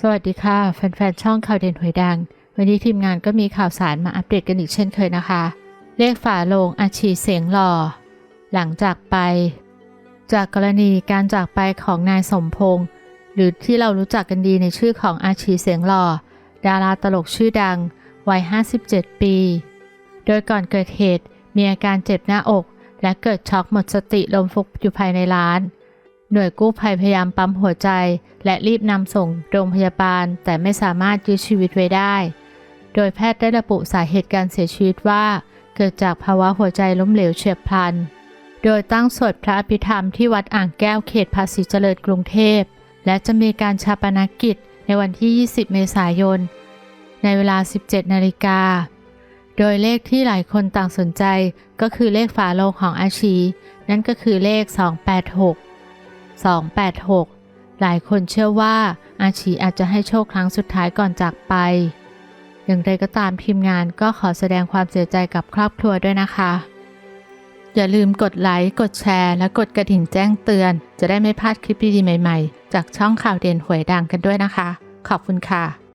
สวัสดีค่ะ แฟนๆ ช่องข่าวเด่นหวยดัง วันนี้ทีมงานก็มีข่าวสารมาอัปเดตกันอีกเช่นเคยนะคะ เลขฝาโลงอาชีเสียงหล่อ หลังจากไป จากกรณีการจากไปของนายสมพงษ์หรือที่เรารู้จักกันดีในชื่อของอาชีเสียงหล่อ ดาราตลกชื่อดัง วัย 57 ปี โดยก่อนเกิดเหตุมีอาการเจ็บหน้าอก และเกิดช็อกหมดสติลมฟุบอยู่ภายในร้าน หน่วยกู้ภัยพยายามปั๊มหัวใจ และรีบนำส่งโรงพยาบาล แต่ไม่สามารถยื้อชีวิตไว้ได้ โดยแพทย์ได้ระบุสาเหตุการเสียชีวิตว่า เกิดจากภาวะหัวใจล้มเหลวเฉียบพลัน โดยตั้งสวดพระอภิธรรมที่วัดอ่างแก้วเขตภาษีเจริญกรุงเทพ และจะมีการชาปนกิจในวันที่ 20 เมษายน ในเวลา 17 นาฬิกา โดยเลขที่หลายคนต่างสนใจก็คือเลขฝาโลงของอาชี นั่นก็คือเลข 286 286 หลายคนเชื่อว่าอาชีอาจจะให้โชคครั้งสุดท้ายก่อนจากไป อย่างไรก็ตามทีมงานก็ขอแสดงความเสียใจกับครอบครัวด้วยนะคะ อย่าลืมกดไลค์ กดแชร์ และกดกระดิ่งแจ้งเตือน จะได้ไม่พลาดคลิปดีๆใหม่ ๆ จากช่องข่าวเด่นหวยดังกันด้วยนะคะ ขอบคุณค่ะ